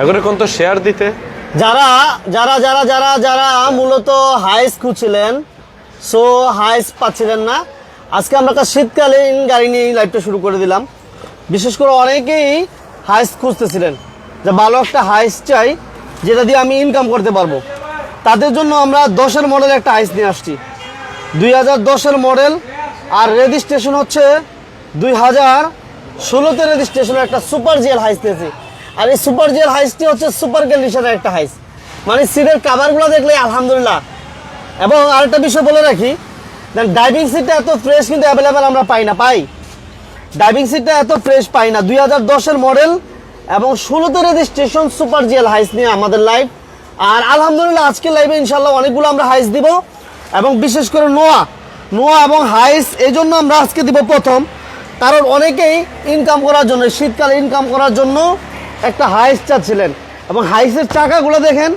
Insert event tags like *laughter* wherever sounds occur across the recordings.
এগুলো কোন তো শেয়ার দিতে? যারা যারা যারা যারা যারা মূলত হাইস খুঁজছিলেন সো হাইস পাচ্ছিলেন না, আজকে আমরা একটা শীতকালীন গাড়ি নিয়ে লাইভটা শুরু করে দিলাম। বিশেষ করে অনেকেই হাইস খুঁজতেছিলেন, যে ভালো একটা হাইস চাই, যেটা দিয়ে আমি ইনকাম করতে পারব। তাদের জন্য আমরা দশের মডেল একটা হাইস নিয়ে আসছি। দুই হাজার দশের মডেল আর রেজিস্ট্রেশন হচ্ছে দুই হাজার ষোলোতে রেজিস্ট্রেশনের একটা সুপার জিএল হাইস নিয়েছি। আর এই সুপার জেল হাইসটি হচ্ছে সুপার কন্ডিশনের একটা হাইস মানে সিটের কাভারগুলো দেখলে আলহামদুলিল্লাহ। এবং আরেকটা বিষয় বলে রাখি ড্রাইভিং সিটটা এত ফ্রেশ কিন্তু অ্যাভেলেবেল আমরা পাই না, পাই। ড্রাইভিং সিটটা এত ফ্রেশ পাই না। দুই হাজার দশের মডেল এবং ষোলোতে রেজিস্ট্রেশন সুপার জেল হাইস নিয়ে আমাদের লাইভ আর আলহামদুলিল্লাহ আজকে লাইভে ইনশাল্লাহ অনেকগুলো আমরা হাইস দিব। এবং বিশেষ করে নোয়া নোয়া এবং হাইস এই জন্য আমরা আজকে দিব প্রথম। কারণ অনেকেই ইনকাম করার জন্য, শীতকালে ইনকাম করার জন্য একটা হাইস চাচ্ছিলেন এবং হাইসের চাকাগুলো দেখেন,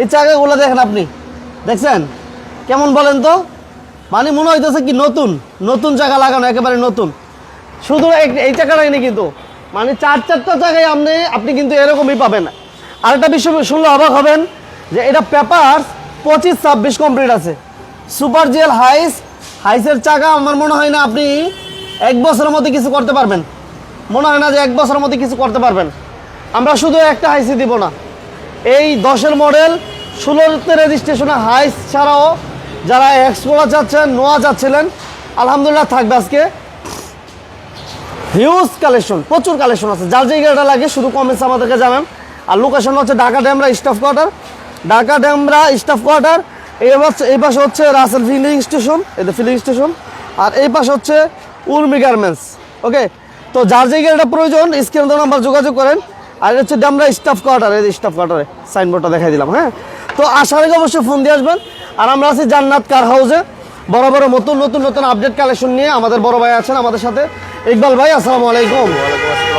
এই চাকাগুলো দেখেন আপনি। দেখছেন? কেমন বলেন তো? মানে মনে হইতেছে কি নতুন নতুন চাকা লাগানো, একেবারে নতুন। শুধু এই চাকাটাই নেই কিন্তু। মানে চার চারটা জায়গায় আপনি আপনি কিন্তু এরকমই পাবেন। আরেকটা বিষয় শুনলে অবাক হবেন যে এটা পেপার পঁচিশ ছাব্বিশ কমপ্লিট আছে। সুপার জেল হাইস, হাইসের চাকা আমার মনে হয় না আপনি এক বছরের মধ্যে কিছু করতে পারবেন। মনে হয় না যে এক বছরের মধ্যে কিছু করতে পারবেন। আমরা শুধু একটা হাইসি দিব না। এই দশের মডেল ষোলোতে রেজিস্ট্রেশনে হাইস ছাড়াও যারা এক্সপোলা চাচ্ছেন নোয়া চাচ্ছিলেন আলহামদুলিল্লাহ থাকবে আজকে। হিউজ কালেকশন প্রচুর কালেকশন আছে। যার যে গাড়িটা লাগে, শুধু কমেন্টস আমাদেরকে জানান। আর লোকেশন হচ্ছে Dhaka Demra staff quarter Dhaka Demra staff quarter এই পাশে এই পাশে হচ্ছে রাসেল ফিলিং স্টেশন এদের ফিলিং স্টেশন আর এই পাশে হচ্ছে উর্মি গার্মেন্টস ওকে তো যার যে গাড়িটা প্রয়োজন, স্ক্রিন নাম্বার যোগাযোগ করেন। আর হচ্ছে ড্যামরা স্টাফ কোয়ার্টার এই স্টাফ কোয়ার্টারে সাইনবোর্ডটা দেখাই দিলাম হ্যাঁ? তো আসার আগে অবশ্যই ফোন দিয়ে আসবেন। আর আমরা আছি জান্নাত কার হাউসে বড় বড় নতুন নতুন নতুন আপডেট কালেকশন নিয়ে আমাদের বড় ভাই আছেন আমাদের সাথে। ইকবাল ভাই আসসালামু আলাইকুম।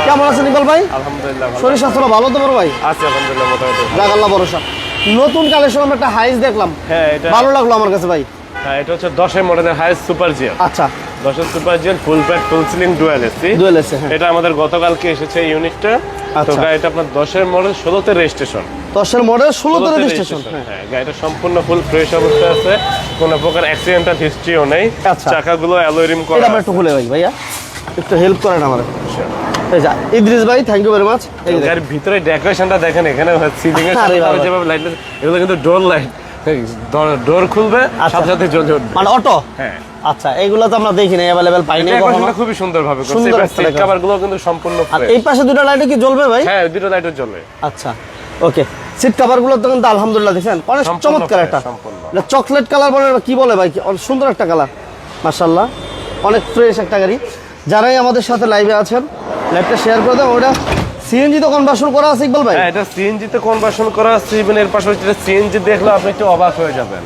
কেমন আছেন ইকবাল ভাই? আলহামদুলিল্লাহ শরীর স্বাস্থ্য ভালো তো বড় ভাই? আছি আলহামদুলিল্লাহ মোটামুটি। আল্লাহ ভরসা। নতুন কালেকশন আমরা একটা হাইস দেখলাম। হ্যাঁ এটা ভালো লাগল আমার কাছে ভাই। হ্যাঁ এটা হচ্ছে দশের মডেলের হাইস্ট সুপার জিয়ার আচ্ছা। দশের সুপার জিয়ার full pad full ceiling dual AC. Dual এসে হ্যাঁ। এটা আমাদের গতকালকে এসেছে ইউনিটটা। তো আচ্ছা। গাড়িটা আপনার দশের মডেল ষোলোতে রেজিস্ট্রেশন দশের মডেল ষোলোতে রেজিস্ট্রেশন হ্যাঁ। গাড়িটা সম্পূর্ণ ফুল ফ্রেশ অবস্থায় আছে। কোনো প্রকার অ্যাক্সিডেন্টাল হিস্ট্রিও নেই। আচ্ছা। চাকাগুলো অ্যালোরিম করা এটা আমরা একটু খুলে ভাই ভাইয়া। একটু হেল্প করেন যা ইদ্রিস ভাই থ্যাংক ইউ ভেরি মাচ দেখেন। গাড়ির ভিতরে ডেকোরেশনটা দেখেন এখানে সিলিং এর। যেভাবে লাইট এগুলো কিন্তু ডোর লাইট ডোর খুলবে আচ্ছা। সাথে সাথে জ্বলবে উঠবে। মানে অটো? হ্যাঁ। আচ্ছা এইগুলো তো আমরা দেখি না অ্যাভেলেবেল পাই নাই কখনো। খুবই সুন্দর ভাবে করছে। সুন্দর সিট কভারগুলো কিন্তু সম্পূর্ণ আর এই পাশে দুটো লাইটে কি জ্বলবে ভাই? হ্যাঁ দুটো লাইটও জ্বলবে আচ্ছা ওকে সিট কভারগুলো তো কিন্তু আলহামদুলিল্লাহ দেখছেন অনেক চমৎকার একটা। চকলেট কালার বলে কি বলে ভাই? অনেক সুন্দর একটা কালার মার্শাল্লাহ অনেক ফ্রেশ একটা গাড়ি। যারাই আমাদের সাথে লাইভে আছেন লাইভটা শেয়ার করে দেন ওটা সিএনজি তো কনভার্সন করা আছে ইকবাল ভাই? হ্যাঁ এটা সিএনজি তে কনভার্সন করা আছে ইভেন এর পাশাপাশি এটা সিএনজি দেখলে আপনি একটু অবাক হয়ে যাবেন।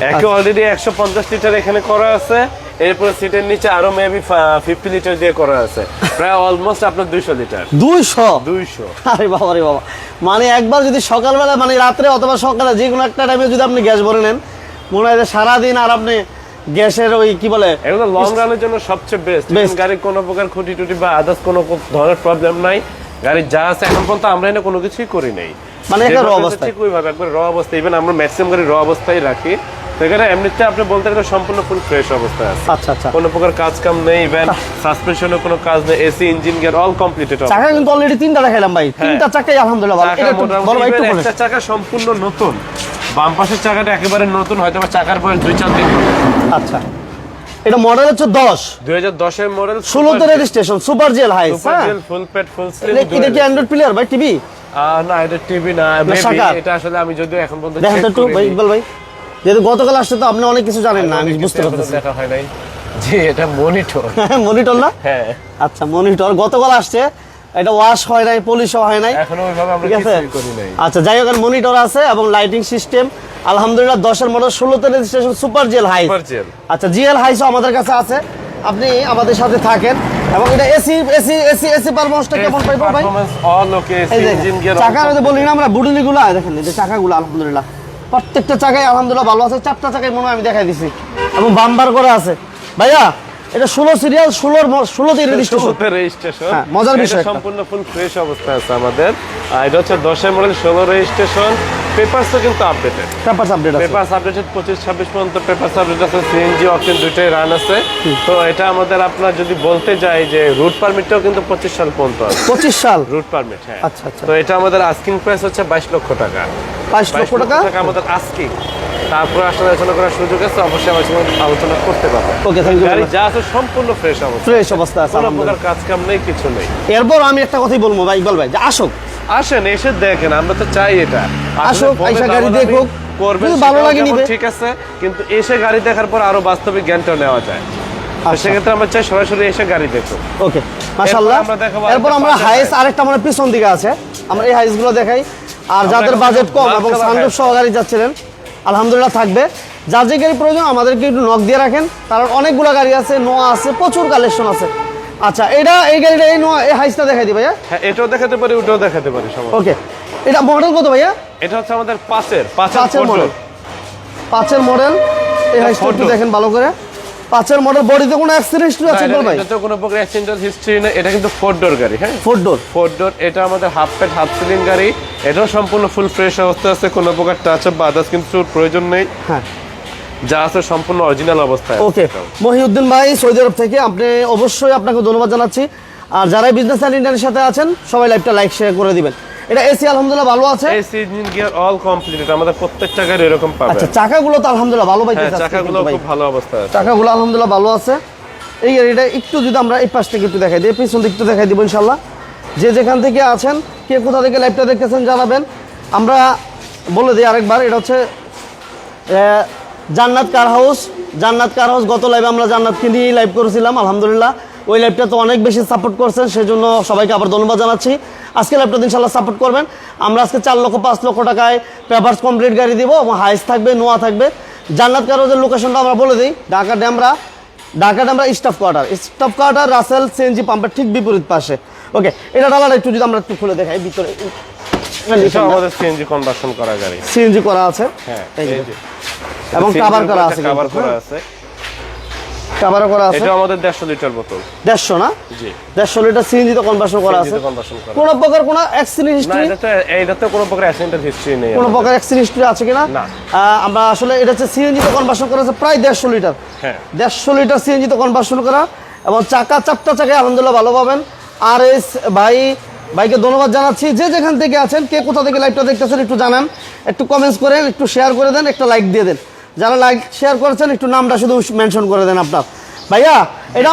একে আচ্ছা। অলরেডি একশো পঞ্চাশ লিটার এখানে করা আছে এরপরে সিটের নিচে আরও মেবি ফিফটি লিটার দিয়ে করা আছে। প্রায় অলমোস্ট আপনার দুইশো লিটার দুইশো? দুইশো। আরে বাবা রে বাবা। মানে একবার যদি সকালবেলা মানে রাত্রে অথবা সকালে যে কোনো একটা টাইমে যদি আপনি গ্যাস ভরে নেন মনে হয় সারাদিন আর আপনি গ্যাসের ওই কি বলে? এগুলো লং রানের জন্য সবচেয়ে বেস্ট. গাড়ির কোনো প্রকার খুঁটি টুটি বা আদার্স কোনো ধরনের প্রবলেম নাই। গাড়ির যা আছে এখন পর্যন্ত আমরা এনে কোনো কিছুই করি নাই। মানে একটা আছে অবস্থায়। ঠিক ওইভাবে একবার র অবস্থায় ইভেন আমরা ম্যাক্সিমাম গাড়ি র অবস্থায় রাখি। তো এখানে এমনিতে আপনি বলতে গেলে সম্পূর্ণ ফুল ফ্রেশ অবস্থায় আছে। আচ্ছা আচ্ছা। কোনো প্রকার কাজ কাম নেই ইভেন সাসপেনশনের কোনো কাজ নেই AC engine gear all completed চাকা কিন্তু অলরেডি তিনটা দেখাইলাম ভাই। তিনটা চাকাই আলহামদুলিল্লাহ ভালো। এটা বলো ভাই একটু চাকা সম্পূর্ণ নতুন। বাম পাশের চাকাটা একেবারে নতুন হয়তো বা চাকার বয়স দুই চার দিন আচ্ছা। এটা মডেল হচ্ছে দশ। দুই হাজার দশের মডেল ষোলোতে রেজিস্ট্রেশন সুপার জেল হাইস হ্যাঁ? ফুল পেট ফুল এটা এটা কি অ্যান্ড্রয়েড প্লেয়ার ভাই টিভি না এটা টিভি না শাখার? এটা আসলে আমি যদিও এখন পর্যন্ত দেখেন তো একটু ভাই ইকবাল ভাই। যেহেতু গতকাল আসছে তো আপনি অনেক কিছু জানেন না আমি বুঝতে পারতেছি। দেখা হয় নাই। জি এটা মনিটর মনিটর *laughs* না? হ্যাঁ। আচ্ছা মনিটর গতকাল আসছে এটা ওয়াশ হয় নাই পলিশও হয় নাই। এখনও ওইভাবে আমরা ঠিক আছে? কিছুই করি নাই। আচ্ছা যাই হোক মনিটর আছে এবং লাইটিং সিস্টেম আলহামদুলিল্লাহ দশের মডেল ষোলোতে রেজিস্ট্রেশন সুপার সুপার জেল আচ্ছা জিএল হাইসও আমাদের কাছে আছে। আপনি আমাদের সাথে থাকেন। এবং এটা এসি এসি এসি এসি পারফরমেন্সটা কেমন পাইবো ভাই? অল ওকে যে ইঞ্জিন গিয়ার চাকা যদি বলি না আমরা বুডুলিগুলো দেখেন এই যে চাকাগুলো আলহামদুলিল্লাহ। প্রত্যেকটা চাকাই আলহামদুলিল্লাহ ভালো আছে। চারটা চাকাই মনে হয় আমি দেখাই দিছি। এবং বাম্বার করা আছে। ভাইয়া এটা ষোলো সিরিয়াল ষোলোর ষোলোতে রেজিস্ট্রেশন রেজিস্ট্রেশন হ্যাঁ, মজার বিষয়। সম্পূর্ণ ফুল ফ্রেশ অবস্থা আছে আমাদের। এটা হচ্ছে দশের মডেল ষোলো রেজিস্ট্রেশন পেপারসও কিন্তু আপডেটেড পেপার আপডেট আছে। পেপারস আপডেটেড পঁচিশ ছাব্বিশ পর্যন্ত পেপারস আপডেট আছে। সিএনজি দুইটাই রান আছে। তো এটা আমাদের আপনার যদি বলতে যাই যে রুট পারমিটটাও কিন্তু পঁচিশ সাল পর্যন্ত আছে। পঁচিশ সাল? রুট পারমিট হ্যাঁ। আচ্ছা, আচ্ছা। তো এটা আমাদের আস্কিং প্রাইস হচ্ছে বাইশ লক্ষ টাকা। বাইশ লক্ষ টাকা? আমাদের আস্কিং তারপরে আসলে আলোচনা করার সুযোগ আছে অবশ্যই আমার সঙ্গে আলোচনা করতে পারব। ওকে থ্যাংক ইউ গাড়ি যা আছে সম্পূর্ণ ফ্রেশ অবস্থা। ফ্রেশ অবস্থা আছে কোনো প্রকার কাজ কাম নেই কিছু নেই। এরপর আমি একটা কথাই বলব ভাই ইকবাল ভাই যে আসুক। আসেন এসে দেখেন আমরা তো চাই এটা। আসুক, আইসা গাড়ি দেখুক, করবেন যদি ভালো লাগে নিবে। ঠিক আছে কিন্তু এসে গাড়ি দেখার পর আরও বাস্তবিক জ্ঞানটাও নেওয়া যায়। আচ্ছা। সেক্ষেত্রে আমরা চাই সরাসরি এসে গাড়ি দেখুন ওকে মাশাআল্লাহ। এরপর আরেকটা আমরা হাইস আরেকটা মানে পিছন দিকে আছে। আমরা এই হাইসগুলো দেখাই। আর যাদের বাজেট কম এবং সানরুফ hiace। সহ গাড়ি যাচ্ছিলেন আলহামদুলিল্লাহ থাকবে। যা যে গাড়ি প্রয়োজন আমাদেরকে একটু নখ দিয়ে রাখেন। কারণ অনেকগুলো গাড়ি আছে নোয়া আছে প্রচুর কালেকশন আছে। আচ্ছা এটা এই গাড়িটা এই নোয়া এই হাইসটা দেখাই দিই ভাইয়া। হ্যাঁ এটাও দেখাতে পারি ওটাও দেখাতে পারি সব ওকে এটা মডেল কত ভাইয়া? এটা হচ্ছে আমাদের পাঁচের পাঁচের মডেল পাঁচের মডেল এই হাইসটা একটু দেখেন ভালো করে। পাঁচের মডেল বডিতে কোনো অ্যাক্সিডেন্ট না, আছে ইকবাল ভাই? এটা তো কোনো প্রকার অ্যাক্সিডেন্টাল হিস্ট্রি নেই এটা কিন্তু ফোর ডোর গাড়ি হ্যাঁ? ফোর ডোর ফোর ডোর এটা আমাদের হাফ প্যাড হাফ সিলিং গাড়ি এটাও সম্পূর্ণ ফুল ফ্রেশ অবস্থা আছে কোনো প্রকার টাচ আপ বা আদার্স কিন্তু প্রয়োজন নেই। হ্যাঁ। যা আছে সম্পূর্ণ অরিজিনাল অবস্থায়। ওকে মহিউদ্দিন ভাই সৌদি আরব থেকে আপনি অবশ্যই আপনাকে ধন্যবাদ জানাচ্ছি। আর যারা বিজনেস অ্যান্ড ইন্টারনেটের সাথে আছেন সবাই লাইভটা লাইক শেয়ার করে দিবেন। এটা এসি আলহামদুলিল্লাহ ভালো আছে। AC engine gear all complete এটা আমাদের প্রত্যেকটা গাড়ি এরকম পাবে। আচ্ছা চাকাগুলো তো আলহামদুলিল্লাহ ভালো হ্যাঁ চাকাগুলো খুব ভালো অবস্থায় আছে। চাকাগুলো আলহামদুলিল্লাহ ভালো আছে। এই গাড়িটা একটু যদি আমরা এই পাশ থেকে একটু দেখাই দিই পিছন দিক একটু দেখাই দিব ইনশাল্লাহ যে যেখান থেকে আছেন কে কোথা থেকে লাইভটা দেখতেছেন জানাবেন। আমরা বলে দিই আরেকবার এটা হচ্ছে জান্নাত কার হাউস জান্নাত কার হাউস গত লাইভে আমরা জান্নাতকে নিয়েই লাইভ করেছিলাম আলহামদুলিল্লাহ। ওই লাইভটা তো অনেক বেশি সাপোর্ট করছেন সেজন্য সবাইকে আবার ধন্যবাদ জানাচ্ছি। আজকে লাইভটা ইনশাল্লাহ সাপোর্ট করবেন। আমরা আজকে চার লক্ষ পাঁচ লক্ষ টাকায় পেপার্স কমপ্লিট গাড়ি দিব এবং হাইস থাকবে নোয়া থাকবে। জান্নাত কার হাউসের লোকেশনটা আমরা বলে দিই Dhaka Demra Dhaka Demra staff quarter staff quarter Rasel CNG পাম্পের ঠিক বিপরীত পাশে। ওকে এটা ডালাটা একটু যদি আমরা একটু খুলে দেখাই ভিতরে আমাদের সিএনজি কনভার্সন করা গাড়ি। সিএনজি করা আছে। হ্যাঁ। এবং কাভার এর করা আছে করা হ্যাঁ। আছে। কাভারও করা আছে? এটা আমাদের দেড়শো লিটার বোতল। দেড়শো না? জি। দেড়শো লিটার সিএনজি তো কনভার্সন করা আছে। কনভার্সন করা। কোনো প্রকার কোনো অ্যাক্সিডেন্ট না হিস্ট্রি এটাতে এটাতে কোনো প্রকার অ্যাক্সিডেন্টাল হিস্ট্রি নেই কোনো। প্রকার অ্যাক্সিডেন্ট হিস্ট্রি আছে কিনা? না। আমরা আসলে এটা হচ্ছে সিএনজি তো কনভার্সন করা আছে প্রায় দেড়শো লিটার। হ্যাঁ। দেড়শো লিটার সিএনজি তো কনভার্সন করা এবং চাকা চারটা চাকায় আলহামদুলিল্লাহ ভালো পাবেন। আর এস ভাই ভাইকে ধন্যবাদ জানাচ্ছি। যে যেখান থেকে আছেন কে কোথা থেকে লাইভটা দেখতেছেন একটু জানান। একটু কমেন্টস করেন একটু শেয়ার করে দেন একটা লাইক দিয়ে দেন। যারা লাইক শেয়ার করেছেন একটু নামটা শুধু মেনশন করে দেন আপনার। ভাইয়া এটা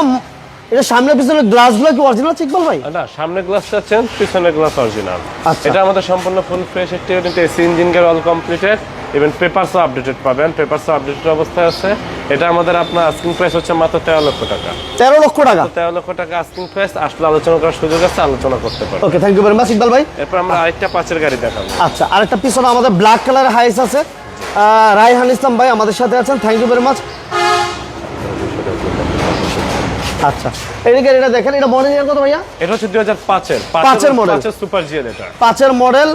এটা সামনে পিছনে গ্লাসগুলো কি অরিজিনাল চিকবল ভাই? না সামনে গ্লাস চাচ্ছেন পিছনে গ্লাস অরিজিনাল আচ্ছা। এটা আমাদের সম্পূর্ণ ফুল ফ্রেশ একটি unit AC engine gear all completed even পেপারসও updated পাবেন পেপারসও আপডেটেড অবস্থায় আছে। এটা আমাদের আপনার আস্কিং প্রাইস হচ্ছে মাত্র তেরো লক্ষ টাকা। তেরো লক্ষ টাকা? তেরো লক্ষ টাকা আস্কিং প্রাইস আসলে আলোচনা করার সুযোগ আছে আলোচনা করতে পারব okay thank you very much Iqbal ভাই। এরপর আমরা আরেকটা পাঁচের গাড়ি দেখাবো। আচ্ছা আরেকটা পিছনে আমাদের ব্ল্যাক কালার হাইস আছে। রায়হান ইসলাম ভাই আমাদের সাথে আছেন। থ্যাংক ইউ ভেরি মাচ আচ্ছা এই গাড়িটা দেখেন এটা মডেল ইয়ার কত ভাইয়া? এটা হচ্ছে দুই হাজার পাঁচের পাঁচের model। পাঁচের সুপার জিএল এটা। পাঁচের মডেল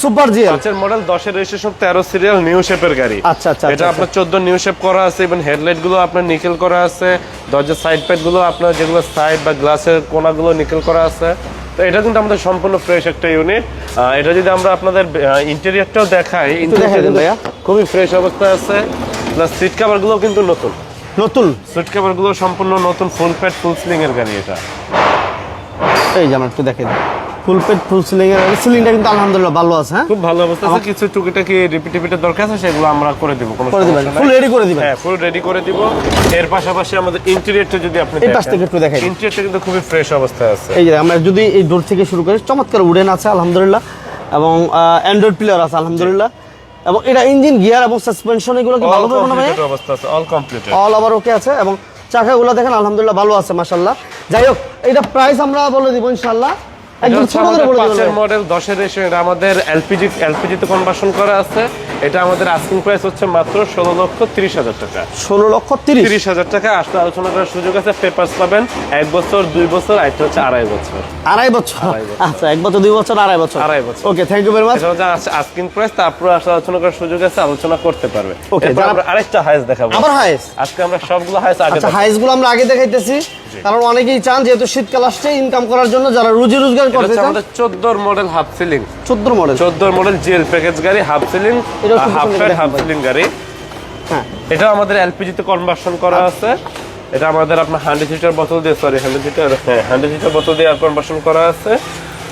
সুপার জিএল পাঁচের মডেল দশের রেজিস্ট্রেশন তেরো সিরিয়াল নিউ শেপের গাড়ি। আচ্ছা, আচ্ছা, এটা আচ্ছা, আপনার নিউ শেপ করা আছে এবং হেডলাইটগুলো আপনার নিকেল করা আছে দরজার সাইড প্যাডগুলো আপনার যেগুলো সাইড বা গ্লাসের নিকেল করা আছে। তো এটা কিন্তু আমাদের সম্পূর্ণ ফ্রেশ একটা ইউনিট এটা যদি আমরা আপনাদের ইন্টেরিয়রটাও দেখাই দেখাই ভাইয়া। খুবই ফ্রেশ অবস্থায় আছে। প্লাস সিট কাভারগুলো কিন্তু নতুন। নতুন? সিট কাভারগুলো সম্পূর্ণ নতুন ফুল প্যাড ফুল স্লিং এর গাড়ি এটা। এই যে আমার একটু দেখেন ফুল পেট ফুল সিলিং এর সিলিংটা কিন্তু আলহামদুলিল্লাহ ভালো আছে হ্যাঁ? খুব ভালো অবস্থা আছে কিছু টুকিটাকি রিপিট রিপিটের দরকার আছে সেগুলো আমরা করে দিব কোনো করে দিবেন। ফুল রেডি করে দিবেন? হ্যাঁ ফুল রেডি করে দিব। এর পাশাপাশি আমাদের ইন্টেরিয়রটা যদি আপনি এই পাশ থেকে একটু দেখাই দিন। ইন্টেরিয়রটা কিন্তু খুবই ফ্রেশ অবস্থায় আছে। এই যে আমরা যদি এই ডোর থেকে শুরু করি চমৎকার উডেন আছে আলহামদুলিল্লাহ। এবং অ্যান্ড্রয়েড প্লেয়ার আছে আলহামদুলিল্লাহ। এবং এটা ইঞ্জিন গিয়ার এবং সাসপেনশন এগুলো কি ভালো হবে না অবস্থা আছে all complete all over okay আছে এবং চাকাগুলো দেখেন আলহামদুলিল্লাহ ভালো আছে মাশাআল্লাহ। যাই হোক এটা প্রাইস আমরা বলে দিব ইনশাল্লাহ একদম ছোট করে বলে দিবেন মডেল দশের রেশন এটা আমাদের এলপিজি এলপিজিতে কনভার্সন করা আছে। এটা আমাদের আস্কিং প্রাইস হচ্ছে মাত্র ষোলো লক্ষ তিরিশ হাজার টাকা। ষোলো লক্ষ তিরিশ। তিরিশ হাজার টাকা আসলে আলোচনা করার সুযোগ আছে। পেপার্স পাবেন এক বছর দুই বছর আরেকটা হচ্ছে আড়াই বছর। আড়াই বছর? আচ্ছা এক বছর দুই বছর আড়াই বছর। আড়াই বছর। Okay thank you very much এটা আস্কিং প্রাইস তারপরে আসলে আলোচনা করার সুযোগ আছে আলোচনা করতে পারবে। আমরা আরেকটা হাইস দেখাবো। আবার হাইস আজকে আমরা সবগুলো হাইস আগে আচ্ছা হাইসগুলো আমরা আগে দেখাইতেছি। কারণ অনেকেই চান যেহেতু শীতকাল আসছে ইনকাম করার জন্য যারা রুজি রোজগার করতে চান। আমাদের চোদ্দোর মডেল হাফ সিলিং চোদ্দ মডেল চোদ্দোর মডেল জেল প্যাকেজ গাড়ি half ceiling half half ceiling গাড়ি। হ্যাঁ। এটা আমাদের এলপিজি তে কনভার্সন করা আছে। এটা আমাদের আপনার হান্ড্রেড লিটার বোতল দিয়ে সরি হান্ড্রেড লিটার হ্যাঁ হান্ড্রেড লিটার বোতল দিয়ে কনভার্সন করা আছে।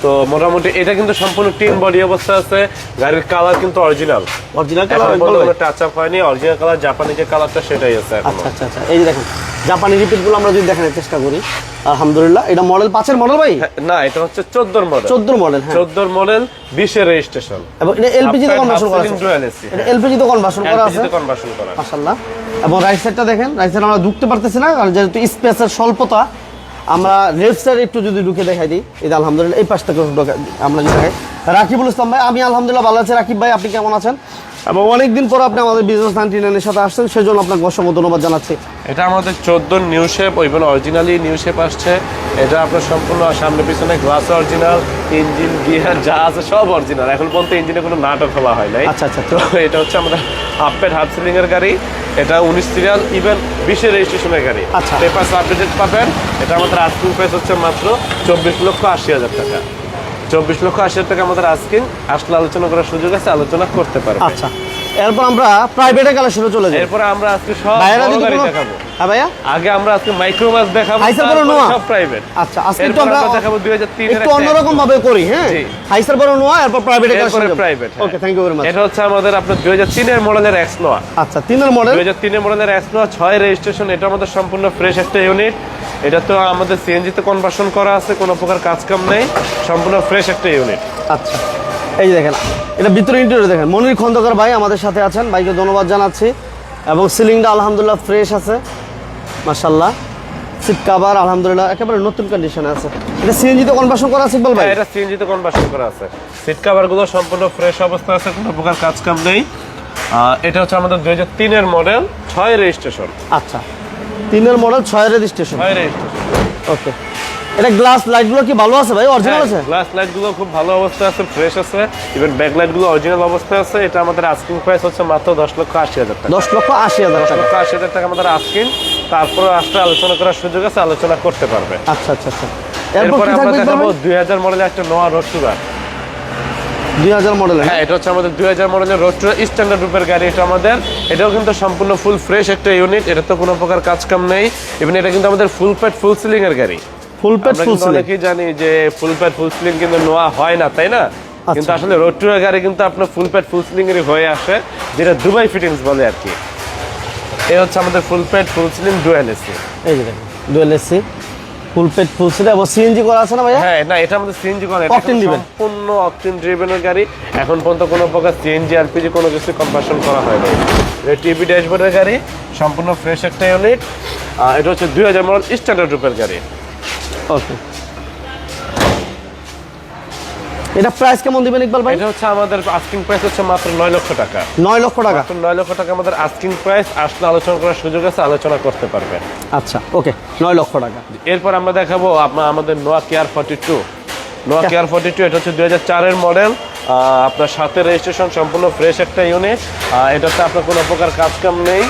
তো মোটামুটি এটা কিন্তু সম্পূর্ণ টিন বডি অবস্থা আছে। গাড়ির কালার কিন্তু অরিজিনাল অরিজিনাল কালার পর্যন্ত টাচ আপ হয়নি। অরিজিনাল কালার জাপানি যে কালারটা সেটাই আছে আচ্ছা আচ্ছা আচ্ছা। এই যে দেখেন জাপানি রিপিটগুলো আমরা যদি দেখানোর চেষ্টা করি আলহামদুলিল্লাহ। এটা মডেল পাঁচের মডেল ভাই? হ্যাঁ, না এটা হচ্ছে চোদ্দোর মডেল চোদ্দ মডেল হ্যাঁ। চোদ্দোর মডেল বিশের রেজিস্ট্রেশন এবং এটা এলপিজি তে কনভার্সন করা আছে। এটা এলপিজি তে কনভার্সন করা আছে। কনভার্সন করা মাশাল্লাহ এবং রাইট সাইডটা দেখেন রাইট সাইড আমরা ঢুকতে পারতেছি না কারণ যেহেতু স্পেসের স্বল্পতা আমরা লেফট একটু যদি ঢুকে দেখাই দিই। এই আলহামদুলিল্লাহ এই পাশ থেকে ঢোকা- আমরা যদি দেখাই। রাকিবুল ইসলাম ভাই আমি আলহামদুলিল্লাহ ভালো আছি। রাকিব ভাই আপনি কেমন আছেন? এবং অনেকদিন পর আপনি আমাদের বিজনেস নাইনটি নাইনের সাথে আসছেন সেজন্য আপনাকে অসংখ্য ধন্যবাদ জানাচ্ছি। এটা আমাদের চোদ্দ new shape even originally new shape আসছে। এটা আপনার সম্পূর্ণ সামনে পিছনে গ্লাস অরিজিনাল ইঞ্জিন গিয়ার যা আছে সব অরিজিনাল এখন পর্যন্ত ইঞ্জিনে কোনো নাটক খোলা হয় নাই। আচ্ছা, আচ্ছা। তো এটা হচ্ছে আমাদের প্যাড হাফ সিলিং এর গাড়ি। এটা উনিশ সিরিয়াল ইভেন বিশের রেজিস্ট্রেশনের গাড়ি। আচ্ছা। পেপার আপডেটেড পাবেন। এটা আমাদের আস্কিং প্রাইস হচ্ছে মাত্র চব্বিশ লক্ষ আশি হাজার টাকা। চব্বিশ লক্ষ আশি হাজার টাকা আমাদের আস্কিং আসলে আলোচনা করার সুযোগ আছে আলোচনা করতে পারবে। আচ্ছা। এরপর আমরা প্রাইভেটে কালেকশনে চলে যাই। এরপরে আমরা আজকে সব গাড়ি দেখাবো। হ্যাঁ ভাইয়া? আগে আমরা আজকে মাইক্রোবাস দেখাবো হাইসার বড় নোয়া? সব প্রাইভেট আচ্ছা আজকে এরপর আমরা দেখাবো 2003 এর একটু একটা অন্যরকম ভাবে করি হ্যাঁ। হাইসার বড় নোয়া এরপর প্রাইভেটে এরপরে কালেকশনে private okay thank you very much এটা হচ্ছে আমাদের আপনার 2003 এর মডেলের এক্স নোয়া। আচ্ছা তিনের মডেল? 2003 এর মডেলের এক্স নোয়া 6 রেজিস্ট্রেশন এটা আমাদের সম্পূর্ণ ফ্রেশ একটা ইউনিট এটা তো আমাদের সিএনজি তে কনভার্সন করা আছে কোনো প্রকার কাজ কাম নেই। সম্পূর্ণ ফ্রেশ একটা ইউনিট আচ্ছা। এই যে দেখেন এটা ভিতরে ইন্টেরিয়র দেখেন। মনির খন্দকার ভাই আমাদের সাথে আছেন। ভাইকে ধন্যবাদ জানাচ্ছি। এবং সিলিংটা আলহামদুলিল্লাহ ফ্রেশ আছে। মাশাল্লাহ সিট কাভার আলহামদুলিল্লাহ একেবারে নতুন কন্ডিশনে আছে। এটা সিএনজিতে কনভার্সন করা আছে ইকবাল ভাই? হ্যাঁ, এটা সিএনজি তে কনভার্সন করা আছে। সিট কভারগুলো সম্পূর্ণ ফ্রেশ অবস্থা আছে কোনো প্রকার কাজ কাম নেই। এটা হচ্ছে আমাদের 2003 এর মডেল 6 রেজিস্ট্রেশন। আচ্ছা। তিনের মডেল ছয় রেজিস্ট্রেশন। 6 রেজিস্ট্রেশন। ওকে এটা গ্লাস লাইটগুলো কি ভালো আছে ভাই? অরিজিনাল আছে? গ্লাস লাইটগুলো খুব ভালো আছে ফ্রেশ আছে। ইভেন ব্যাক লাইটগুলো অরিজিনাল অবস্থায় আছে। এটা আমাদের আস্কিং প্রাইস হচ্ছে মাত্র দশ লক্ষ আশি হাজার টাকা। দশ লক্ষ আশি হাজার দশ লক্ষ আশি হাজার টাকা আমাদের আস্কিং তারপরে আসলে আলোচনা করার সুযোগ আছে আলোচনা করতে পারবে। আচ্ছা আচ্ছা আচ্ছা। এরপরে আমরা দেখাবো দুই হাজার মডেলের একটা নোয়া রোড মডেলের হ্যাঁ এটা হচ্ছে আমাদের দুই হাজার মডেলের রোড টুরার স্ট্যান্ডার্ড রূপের গাড়ি এটা আমাদের। এটাও কিন্তু সম্পূর্ণ ফুল ফ্রেশ একটা ইউনিট এটা তো কোনো প্রকার কাজ কাম নেই। ইভেন এটা কিন্তু আমাদের ফুল প্যাড ফুল সিলিং এর গাড়ি। ফুল আমরা ফুল কিন্তু সিলিং। অনেকেই জানি যে ফুল প্যাড ফুল সিলিং কিন্তু নোয়া হয় না তাই না? আচ্ছা। কিন্তু আসলে রোড টুরের গাড়ি কিন্তু আপনার ফুল প্যাড ফুল সিলিং এরই হয়ে আসে যেটা দুবাই ফিটিংস বলে আর কি। এই হচ্ছে আমাদের full pad full ceiling dual AC. এই যে দেখেন ডুয়েল এসি ফুল পেট ফুল সিলিং এবং সিএনজি করা আছে না ভাইয়া? হ্যাঁ না এটা আমাদের সিএনজি করে এটা সম্পূর্ণ অকটেন ড্রিভেনের গাড়ি। এখন পর্যন্ত কোনো প্রকার সিএনজি এলপিজি কোনো কিছু কনভার্সন করা হয়নি। টিভি ড্যাশবোর্ডের গাড়ি সম্পূর্ণ ফ্রেশ একটা ইউনিট এটা হচ্ছে দুই হাজার মডেল স্ট্যান্ডার্ড রূপের গাড়ি। ওকে এটা প্রাইস কেমন দিবেন ইকবাল ভাই? এটা হচ্ছে আমাদের আস্কিং প্রাইস হচ্ছে মাত্র নয় লক্ষ টাকা। নয় লক্ষ টাকা? মাত্র নয় লক্ষ টাকা আমাদের আস্কিং প্রাইস আসলে আলোচনা করার সুযোগ আছে আলোচনা করতে পারবে। আচ্ছা ওকে নয় লক্ষ টাকা। এরপর আমরা দেখাবো আপনার আমাদের Noah care forty two Noah care forty two এটা হচ্ছে দুই হাজার চারের মডেল আপনার সাথে রেজিস্ট্রেশন সম্পূর্ণ ফ্রেশ একটা ইউনিট এটাতে আপনার কোনো প্রকার কাজ কাম নেই।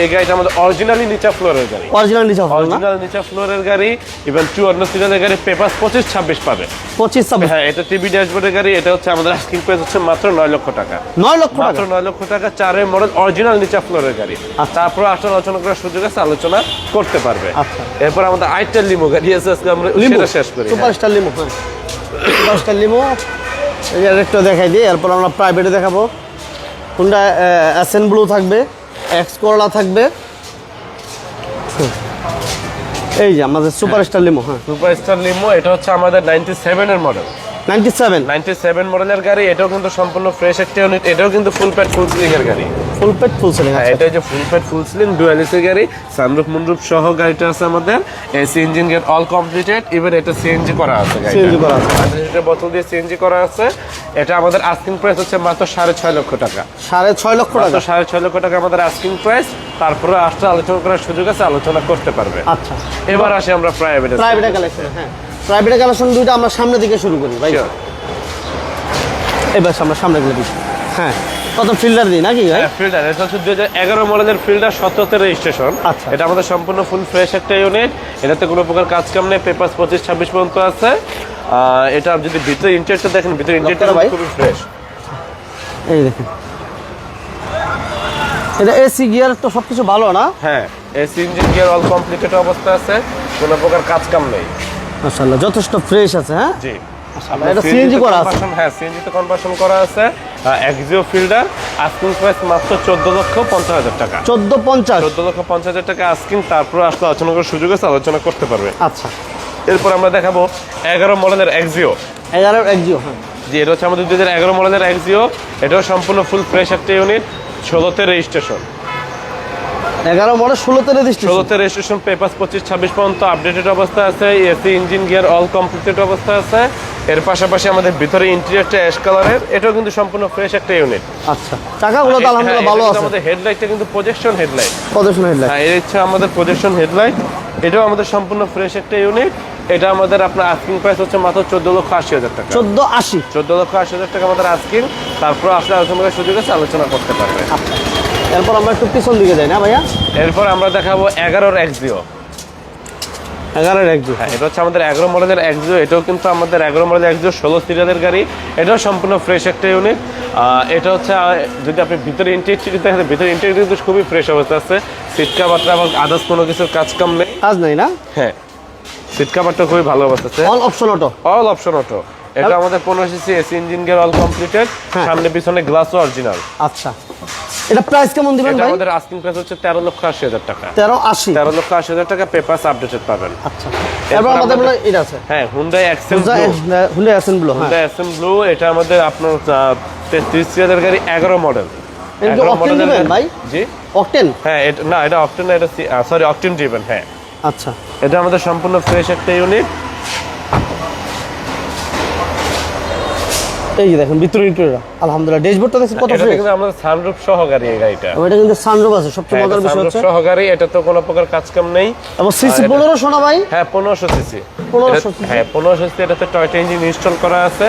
এই গাড়িটা আমাদের অরিজিনালি নিচা ফ্লোরের গাড়ি। অরিজিনাল নিচে না? অরিজিনাল নিচা ফ্লোরের গাড়ি ইভেন চুয়ান্ন সিরিয়ালের গাড়ি পেপার পঁচিশ ছাব্বিশ পাবে। পঁচিশ ছাব্বিশ। হ্যাঁ এটা টিভি ড্যাশবোর্ডের গাড়ি এটা হচ্ছে আমাদের আস্কিং প্রাইস হচ্ছে মাত্র নয় লক্ষ টাকা। নয় লক্ষ মাত্র নয় লক্ষ টাকা চারের মডেল অরিজিনাল নিচা ফ্লোরের গাড়ি। আচ্ছা। তারপর আসলে আলোচনা করার সুযোগ আছে আলোচনা করতে পারবে। আচ্ছা। এরপর আমাদের আইটা লিমো গাড়ি আছে আজকে আমরা লিমো? সেটা শেষ করি। সুপারস্টার লিমো হ্যাঁ। Superstar limo. এই আরেকটা দেখাই দিই এরপর আমরা প্রাইভেটে দেখাবো। কোনটা অ্যাসেন ব্লু থাকবে। এক্স করলা থাকবে। এই যে আমাদের সুপারস্টার লিমো হ্যাঁ। সুপার স্টার লিমো এটা হচ্ছে আমাদের নাইনটি সেভেনের model ninety seven ninety seven মডেলের গাড়ি এটাও কিন্তু সম্পূর্ণ ফ্রেশ একটা ইউনিট এটাও কিন্তু ফুল প্যাড ফুল সিলিং এর গাড়ি। ফুল পেট ফুল সিলিং হ্যাঁ এটা full full ceiling dual AC গাড়ি সানরুফ মুনরুফ সহ গাড়িটা আছে আমাদের। AC engine gate all completed even এটা সিএনজি করা আছে CNG করা আছে। লিটার বোতল দিয়ে সিএনজি করা আছে। এটা আমাদের আস্কিং প্রাইস হচ্ছে মাত্র সাড়ে ছয় লক্ষ টাকা। সাড়ে ছয় লক্ষ টাকা? সাড়ে ছয় লক্ষ টাকা আমাদের আস্কিং প্রাইস তারপরে আসলে আলোচনা করার সুযোগ আছে আলোচনা করতে পারবে। আচ্ছা। এবার আসি আমরা প্রাইভেট প্রাইভেট কালেকশন হ্যাঁ। প্রাইভেট কালেকশন দুইটা আমরা সামনের দিকে শুরু করি ভাই এবার আমরা সামনে গুলো দিচ্ছি। হ্যাঁ। কত ফিল্ডার দিই নাকি ভাই? ফিল্টার এটা হচ্ছে দুই হাজার এগারো মডেলের ফিল্টার সতেরোতে রেজিস্ট্রেশন আচ্ছা। এটা আমাদের সম্পূর্ণ ফুল ফ্রেশ একটা ইউনিট এটাতে কোনো প্রকার কাজ কাম নেই। পেপার পঁচিশ ছাব্বিশ পর্যন্ত আছে। এটা যদি ভিতরে ইন্টারটা দেখেন ভিতরে ইন্টারটা ভাই। খুবই ফ্রেশ এই দেখেন। এটা এসি গিয়ার তো সবকিছু ভালো না? হ্যাঁ AC engine gear all completed অবস্থা আছে। কোনো প্রকার কাজ কাম নেই। মাশাআল্লাহ যথেষ্ট ফ্রেশ আছে হ্যাঁ? জি। এটা CNG করা আছে? হ্যাঁ সিএনজি তে কনভার্সন করা আছে। এক্সিও ফিল্টার আস্কিং প্রাইস মাত্র চোদ্দ লক্ষ পঞ্চাশ হাজার টাকা। চোদ্দ পঞ্চাশ। চোদ্দ লক্ষ পঞ্চাশ হাজার টাকা আস্কিং তারপর আসলে আলোচনা করার সুযোগ আছে আলোচনা করতে পারবে। আচ্ছা। এরপর আমরা দেখাবো এগারো মডেলের এক্সিও হ্যাঁ। জি এটা হচ্ছে আমাদের দুই হাজার এগারো মডেলের এক্সিও এটাও সম্পূর্ণ ফুল ফ্রেশ একটা ইউনিট ষোলোতে রেজিস্ট্রেশন এগারো মডেল ষোলোতে রেজিস্ট্রেশন ষোলোতে রেজিস্ট্রেশন পেপার পঁচিশ ছাব্বিশ পর্যন্ত আপডেটেড অবস্থা আছে AC engine gear all completed অবস্থা আছে। এর পাশাপাশি আমাদের ভিতরে ইন্টেরিয়রটা অ্যাশ কালারের এটাও কিন্তু সম্পূর্ণ ফ্রেশ একটা ইউনিট আচ্ছা চাকাগুলো তো আলহামদুলিল্লাহ ভালো আছে। আমাদের হেডলাইটটা কিন্তু প্রজেকশন হেডলাইট প্রদর্শন হেডলাইট হ্যাঁ এর হচ্ছে আমাদের প্রজেকশন হেডলাইট এটাও আমাদের সম্পূর্ণ ফ্রেশ একটা ইউনিট এটা আমাদের আপনার আস্কিং প্রাইস হচ্ছে মাত্র চোদ্দ লক্ষ আশি হাজার টাকা। চোদ্দ আশি। চোদ্দ লক্ষ আশি হাজার টাকা আমাদের আস্কিং তারপর আসলে আলোচনা সুযোগ আছে আলোচনা করতে পারবে আচ্ছা। এরপর আমরা একটু পিছন দিকে যাই না ভাইয়া? এরপর আমরা দেখাবো এগারোর এক্সিও এগারোর হ্যাঁ এটা হচ্ছে আমাদের এগারো মডেলের এটাও কিন্তু আমাদের এগারো মডেলের ষোলো সিরিয়ালের গাড়ি। এটাও সম্পূর্ণ ফ্রেশ একটা ইউনিট এটা হচ্ছে যদি আপনি ভিতরে ইন্টেরিয়র দেখেন ভিতরে ইন্টেরিয়র কিন্তু খুবই ফ্রেশ অবস্থা আছে। সিট কাভারটা এবং আদার্স কোনো কিছুর কাজ কাম নেই। কাজ নেই না? হ্যাঁ সিট কাভারটা খুবই ভালো অবস্থা আছে। All option auto all option auto এটা আমাদের পনেরো CC AC engine gear all completed. সামনে পিছনে গ্লাসও অরিজিনাল আচ্ছা। এটা প্রাইস কেমন দিবেন ভাই? আমাদের আস্কিং প্রাইস হচ্ছে তেরো লক্ষ আশি হাজার টাকা। তেরো আশি? তেরো লক্ষ আশি হাজার টাকা পেপারস আপডেটেড পাবেন। আচ্ছা। এরপর আমাদের বলে এটা আছে। হ্যাঁ হুন্ডাই অ্যাক্সেল হুন্ডা অ্যাসেন ব্লু হ্যাঁ হুন্ডাই অ্যাক্সেল ব্লু এটা আমাদের আপনার তেত্রিশ হাজার গাড়ি এগারো মডেল এটা octane driven ভাই? জি? অকটেন হ্যাঁ এটা না এটা অকটেন এটা সরি অকটেন ড্রিভেন হ্যাঁ। আচ্ছা। এটা আমাদের সম্পূর্ণ ফ্রেশ একটা ইউনিট এই যে দেখেন ভিতরে ইন্টেরিয়র আলহামদুলিল্লাহ ড্যাশবোর্ডটা কত এটা ফ্রেশ কিন্তু আমাদের সানরুফ সহ গাড়ি এই গাড়িটা। এটা কিন্তু সানরুফ আছে সবচেয়ে হ্যাঁ, মজার বিষয় হচ্ছে সহ গাড়ি এটা তো কোনো প্রকার কাজ কাম নেই। এবং সিসি আর এটা- পনেরো শোনা ভাই? হ্যাঁ পনেরোশো সিসি 1500 cc হ্যাঁ পনেরোশো সিসি এটাতে টয়টা ইঞ্জিন ইনস্টল করা আছে।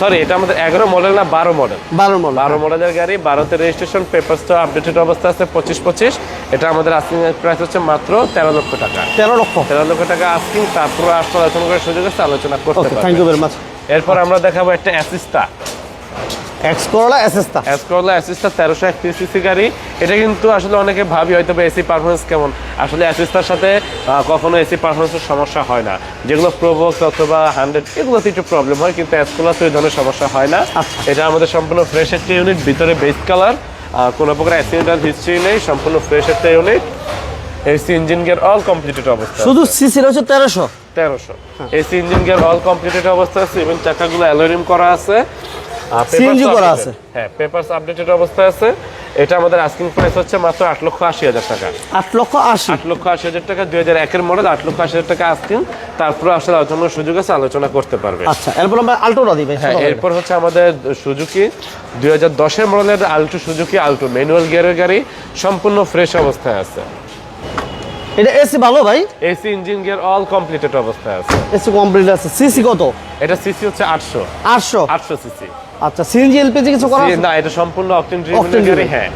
সরি এটা আমাদের এগারো মডেল না বারো মডেল বারো মডেল বারো মডেলের গাড়ি বারোতে রেজিস্ট্রেশন পেপারসটা আপডেটেড অবস্থা আছে পঁচিশ পঁচিশ। এটা আমাদের আস্কিং প্রাইস হচ্ছে মাত্র তেরো লক্ষ টাকা। তেরো লক্ষ। তেরো লক্ষ টাকা আস্কিং তারপর আসলে আলোচনা করার সুযোগ আছে আলোচনা করতে থ্যাংক ইউ ভেরি এরপর আমরা দেখাবো একটা অ্যাসিস্টা এক্স করলা এসএসটা অ্যাসিস্টা তেরোশো একত্রিশ সিসি গাড়ি। এটা কিন্তু আসলে অনেকে ভাবি হয়তো এসি পারফরমেন্স কেমন। আসলে অ্যাসিস্টার সাথে কখনো এসি পারফরমেন্সের সমস্যা হয় না। যেগুলো প্রোবক্স অথবা হান্ড্রেড এগুলোতে একটু প্রবলেম হয় কিন্তু ওই ধরনের সমস্যা হয় না। আচ্ছা। এটা আমাদের সম্পূর্ণ ফ্রেশ একটা ইউনিট ভিতরে বেস কালার কোনো প্রকার অ্যাক্সিডেন্টাল হিস্ট্রি নেই সম্পূর্ণ ফ্রেশ একটা unit AC engine gear all completed অবস্থা। শুধু সিসি রয়েছে তেরোশো। তেরোশো। AC engine gear all completed অবস্থা আছে এবং চাকাগুলো অ্যালোরিম করা আছে। CNG করা আছে। হ্যাঁ পেপারস আপডেটেড আছে। এটা আমাদের আস্কিং প্রাইস হচ্ছে মাত্র আট লক্ষ আশি হাজার টাকা। আট লক্ষ আশি। আট লক্ষ আশি হাজার টাকা দুই হাজার একের মডেল আট লক্ষ আশি হাজার টাকা আস্কিং তারপরে আসলে আলোচনার সুযোগ আছে আলোচনা করতে পারবে। আচ্ছা এরপর আমরা আল্টোটা ভাই হ্যাঁ এরপর হচ্ছে আমাদের সুজুকি। দুই হাজার দশের মডেলের আল্টো সুজুকি আল্টো ম্যানুয়াল গিয়ারের গাড়ি সম্পূর্ণ ফ্রেশ অবস্থায় আছে। এটা এসি ভালো ভাই? AC engine gear all completed অবস্থায় আছে। এসি কমপ্লিট আছে। সিসি কত? এটা সিসি হচ্ছে আটশো। আটশো? আটশো সিসি আচ্ছা সিএনজি এলপিজি কিছু করা? না এটা সম্পূর্ণ অকটেন ড্রিভেন গাড়ি হ্যাঁ।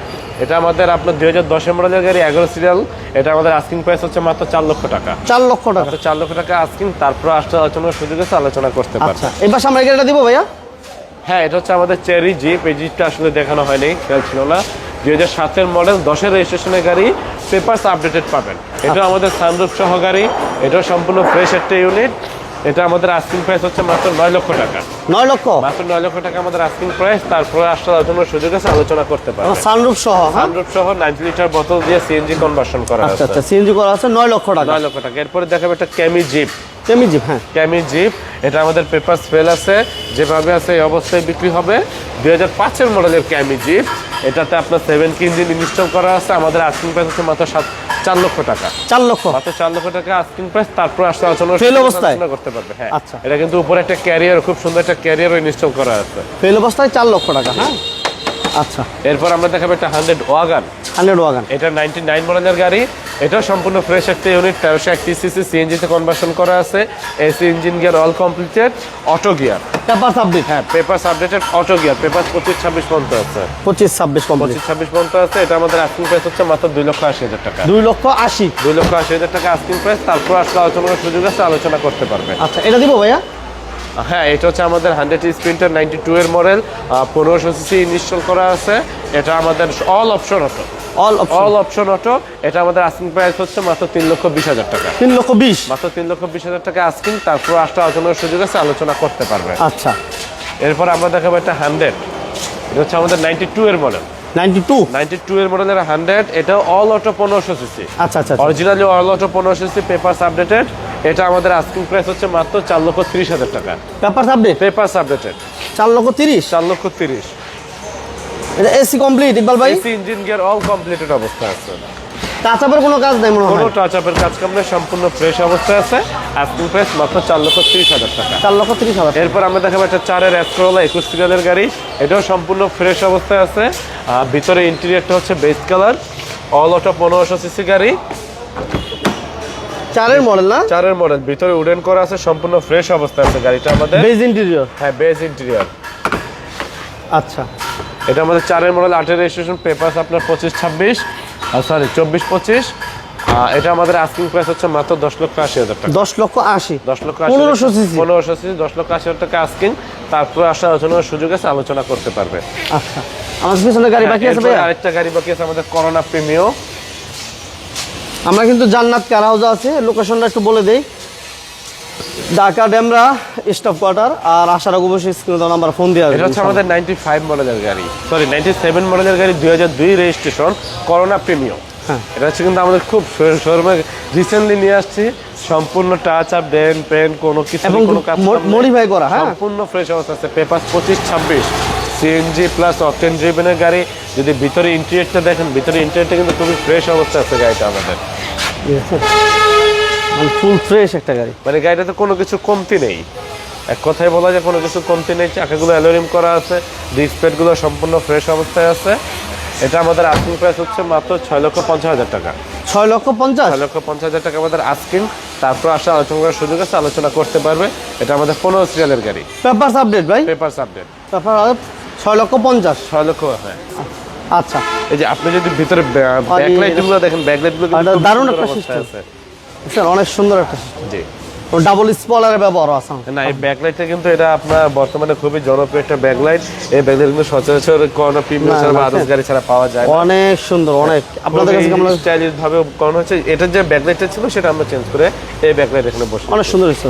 এটা আমাদের আপনার দুই হাজার দশের মডেলের গাড়ি এগারো সিরিয়াল এটা আমাদের আস্কিং প্রাইস হচ্ছে মাত্র চার লক্ষ টাকা। চার লক্ষ টাকা। চার লক্ষ টাকা আস্কিং তারপর আসলে আলোচনার সুযোগ আছে আলোচনা করতে পারবে। আচ্ছা এবার আমরা এই গাড়িটা দিব ভাইয়া? হ্যাঁ এটা হচ্ছে আমাদের চেরি জিপ এই জিপটা আসলে দেখানো হয়নি খেয়াল ছিল না। দুই হাজার সাতের মডেল দশের রেজিস্ট্রেশনের গাড়ি পেপারস আপডেটেড পাবেন। এটা আমাদের সানরুফ সহ গাড়ি এটাও সম্পূর্ণ ফ্রেশ একটা ইউনিট এটা আমাদের আস্কিং প্রাইস হচ্ছে মাত্র নয় লক্ষ টাকা। নয় লক্ষ? মাত্র নয় লক্ষ টাকা আমাদের আস্কিং প্রাইস তারপরে আসলে আলোচনার সুযোগ আছে আলোচনা করতে পারবে সানরুফ সহ হ্যাঁ? হান্ড্রেড সহ নাইনটি লিটার বোতল দিয়ে সিএনজি কনভার্সন করা আচ্ছা আছে আচ্ছা সিএনজি করা আছে নয় লক্ষ টাকা। নয় লক্ষ টাকা। এরপরে দেখাবে একটা ক্যামি জিপ তেমি জিপ হ্যাঁ। ক্যামি জিপ এটা আমাদের পেপার ফেল আছে। যেভাবে আছে এই অবস্থায় বিক্রি হবে। দুই হাজার পাঁচের মডেলের ক্যামি জিপ এটাতে আপনার সেভেন কি ইঞ্জিন ইনস্টল করা আছে আমাদের আস্কিং প্রাইস হচ্ছে মাত্র সাত চার লক্ষ টাকা। চার লক্ষ? মাত্র চার লক্ষ টাকা আস্কিং প্রাইস তারপর আসতে আলোচনা ফেল অবস্থায়? আলোচনা করতে পারবে হ্যাঁ। আচ্ছা। এটা কিন্তু উপরে একটা ক্যারিয়ার খুব সুন্দর একটা ক্যারিয়ারও ইনস্টল করা আছে। ফেল অবস্থায় চার লক্ষ টাকা হ্যাঁ? আচ্ছা। এরপর আমরা দেখাবো একটা হান্ড্রেড ওয়াগান হান্ড্রেড ওয়াগান। এটা নাইনটি নাইন মডেলের গাড়ি। এটাও সম্পূর্ণ ফ্রেশ একটা ইউনিট তেরোশো একত্রিশ সিসি সিএনজিতে কনভার্সন করা আছে। AC engine gear all completed auto gear paper submit হ্যাঁ paper updated auto gear paper পঁচিশ ছাব্বিশ পর্যন্ত আছে। পঁচিশ ছাব্বিশ পঁচিশ ছাব্বিশ পর্যন্ত আছে। এটা আমাদের আস্কিং প্রাইস হচ্ছে মাত্র দুই লক্ষ আশি হাজার টাকা। দুই লক্ষ আশি। দুই লক্ষ আশি হাজার টাকা আস্কিং প্রাইস তারপর আসলে আলোচনা সুযোগ আছে আলোচনা করতে পারবে। আচ্ছা এটা দিব ভাইয়া? হ্যাঁ এটা হচ্ছে আমাদের হান্ড্রেড স্প্রিন্টার নাইনটি টু এর মডেল পনেরোশো সিসি ইনস্টল করা আছে। এটা আমাদের all option auto all option all option auto এটা আমাদের আস্কিং প্রাইস হচ্ছে মাত্র তিন লক্ষ বিশ হাজার টাকা। তিন লক্ষ বিশ? মাত্র তিন লক্ষ বিশ হাজার টাকা আস্কিং তারপর আসলে আলোচনার সুযোগ আছে আলোচনা করতে পারবে। আচ্ছা। এরপর আমরা দেখাবো একটা হান্ড্রেড এটা হচ্ছে আমাদের নাইনটি টু এর model ninety two ninety two এর মডেলের হান্ড্রেড এটা অল অটো পনেরোশো সিসি আচ্ছা আচ্ছা। অরিজিনালি অল অটো পনেরোশো সিসি পেপার আপডেটেড এটা আমাদের আস্কিং প্রাইস হচ্ছে মাত্র চার লক্ষ তিরিশ হাজার টাকা। পেপার সাবমিট পেপার আপডেটেড চার লক্ষ তিরিশ? চার লক্ষ তিরিশ। এটা এসি কমপ্লিট ইকবাল ভাই? AC engine gear all completed অবস্থা আছে। টাচ আপের কোনো কাজ নেই মনে কোনো হয়। টাচ আপের কাজ কাম নেই, সম্পূর্ণ ফ্রেশ অবস্থায় আছে। আস্কিং প্রাইস মাত্র চার লক্ষ তিরিশ হাজার টাকা। চার লক্ষ তিরিশ হাজার এরপর আমরা দেখাবো একটা চারের অ্যাস্ট্রোলা একুশ সিরিয়ালের গাড়ি। এটাও সম্পূর্ণ ফ্রেশ অবস্থায় আছে। ভিতরে ইন্টেরিয়রটা হচ্ছে বেস কালার অল অটো পনেরোশো সিসি গাড়ি। চারের মডেল না? চারের মডেল ভিতরে উডেন করা আছে সম্পূর্ণ ফ্রেশ অবস্থায় আছে গাড়িটা আমাদের। বেজ ইন্টেরিয়র হ্যাঁ বেস ইন্টেরিয়র আচ্ছা। এটা আমাদের চারের মডেল আটের রেজিস্ট্রেশন পেপার আপনার পঁচিশ ছাব্বিশ সরি চব্বিশ পঁচিশ। এটা আমাদের আস্কিং প্রাইস হচ্ছে মাত্র দশ লক্ষ আশি হাজার টাকা। দশ লক্ষ আশি? দশ লক্ষ পনেরোশো সিসি পনেরোশো সিসি দশ লক্ষ আশি হাজার টাকা আস্কিং তারপরে আসা আলোচনার সুযোগ আছে আলোচনা করতে পারবে। আচ্ছা। আমার পিছনে গাড়ি বাকি আছে আরেকটা গাড়ি বাকি আছে আমাদের করোনা প্রিমিও আমরা কিন্তু জান্নাত কার হাউস আছে। লোকেশনটা একটু বলে দেই। ঢাকা ডেমরা স্টাফ কোয়ার্টার আর আশার আগে অবশ্যই স্ক্রিনে নাম্বার ফোন দেওয়া এটা হচ্ছে আমাদের নাইনটি ফাইভ মডেলের গাড়ি। সরি নাইনটি সেভেন মডেলের গাড়ি দুই হাজার দুই রেজিস্ট্রেশন করোনা প্রিমিয়াম হ্যাঁ। এটা হচ্ছে কিন্তু আমাদের খুব শোরুমে রিসেন্টলি নিয়ে আসছি সম্পূর্ণ টাচ আপ ডেন পেন কোনো কিছু কোনো কাজ মডিফাই করা হ্যাঁ। সম্পূর্ণ ফ্রেশ অবস্থা আছে। পেপার পঁচিশ ছাব্বিশ। সিএনজি প্লাস অকটেন ড্রিভেনের গাড়ি যদি ভিতরে ইন্টেরিয়রটা দেখেন ভিতরে ইন্টেরিয়রটা কিন্তু খুবই ফ্রেশ অবস্থা আছে গাড়িটা আমাদের। ফুল ফ্রেশ একটা গাড়ি। মানে গাড়িটাতে কোনো কিছু কমতি নেই। এক কথায় বলা যায় কোনো কিছু কমতি নেই চাকাগুলো অ্যালোরিম করা আছে ডিস্ক প্যাডগুলো সম্পূর্ণ ফ্রেশ অবস্থায় আছে। এটা আমাদের আস্কিং প্রাইস হচ্ছে মাত্র ছয় লক্ষ পঞ্চাশ হাজার টাকা। ছয় লক্ষ পঞ্চাশ? ছয় লক্ষ পঞ্চাশ হাজার টাকা আমাদের আস্কিং তারপর আসা আলোচনা করার সুযোগ আছে আলোচনা করতে পারবে। এটা আমাদের পনেরো সিরিয়ালের গাড়ি। পেপার আপডেট ভাই। পেপার আপডেট পেপার ছয় লক্ষ পঞ্চাশ। ছয় লক্ষ হ্যাঁ। আচ্ছা। এই যে আপনি যদি ভিতরে ব্যাকলাইটগুলো দেখেন ব্যাকলাইটগুলো এটা কিন্তু খুব দারুণ একটা। আছে। স্যার অনেক সুন্দর একটা সিস্টেম জি। ডাবল স্পলারের ব্যবহার আছে না এই ব্যাকলাইটটা কিন্তু এটা আপনার বর্তমানে খুবই জনপ্রিয় একটা ব্যাকলাইট এই ব্যাকলাইট কিন্তু সচরাচর কোনো প্রিমিয়াম ছাড়া বা আদার্স গাড়ি ছাড়া পাওয়া যায় অনেক সুন্দর অনেক। আপনাদের কাছে কেমন? স্টাইলিশ ভাবে করানো হচ্ছে এটা যে ব্যাকলাইটটা ছিল সেটা আমরা চেঞ্জ করে এই ব্যাকলাইট এখানে বসে অনেক সুন্দর হয়েছে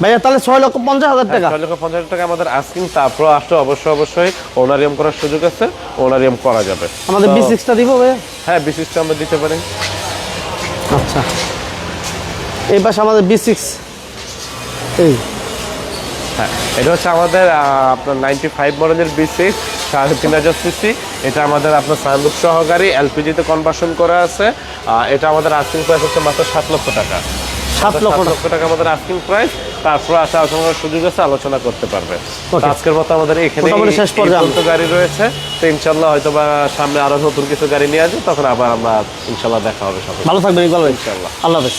ভাইয়া তাহলে ছয় লক্ষ পঞ্চাশ হাজার টাকা। ছয় লক্ষ পঞ্চাশ টাকা আমাদের আস্কিং তারপর আসলে অবশ্যই অবশ্যই ওনারিয়াম করার সুযোগ আছে ওনারিয়াম করা যাবে। আমাদের বি সিক্সটা দিব ভাইয়া? হ্যাঁ বিশিষ্ট আমরা দিতে পারি। আচ্ছা। এই পাশে আমাদের বি সিক্স এই। হ্যাঁ এটা হচ্ছে আমাদের আপনার নাইনটি ফাইভ মডেলের বি সিক্স সাড়ে তিন হাজার সিসি এটা আমাদের আপনার সানরুফ সহকারী এলপিজিতে কনভার্সন করা আছে। এটা আমাদের আস্কিং প্রাইস হচ্ছে মাত্র সাত লক্ষ টাকা। সাত সাত লক্ষ লক্ষ টাকা আমাদের আস্কিং প্রাইস তারপর আসা আলোচনার সুযোগ আছে আলোচনা করতে পারবে। আজকের মতো আমাদের এখানে শেষ পর্যন্ত গাড়ি রয়েছে। তো ইনশাল্লাহ হয়তো বা সামনে আরও নতুন কিছু গাড়ি নিয়ে আসবে তখন আবার আমরা ইনশাল্লাহ দেখা হবে সবাই। ভালো থাকবেন ইনশাল্লাহ। আল্লাহ হাফেজ।